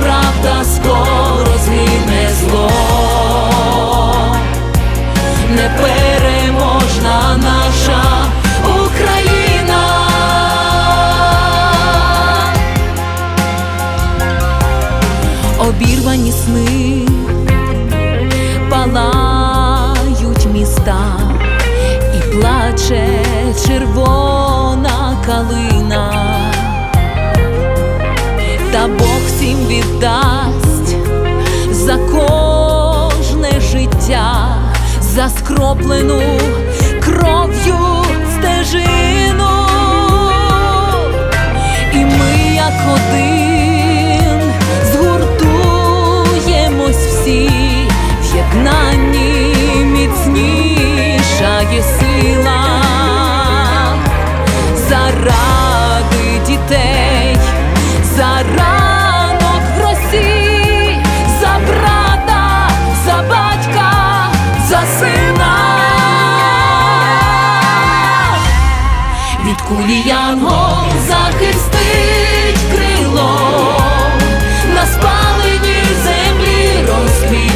правда скоро згине зло, непереможна наша Україна. Обірвані сни палають міста і плаче червона калина, віддасть за кожне життя, за скроплену Кулі янгол захистить крило на спаленій землі розквіт.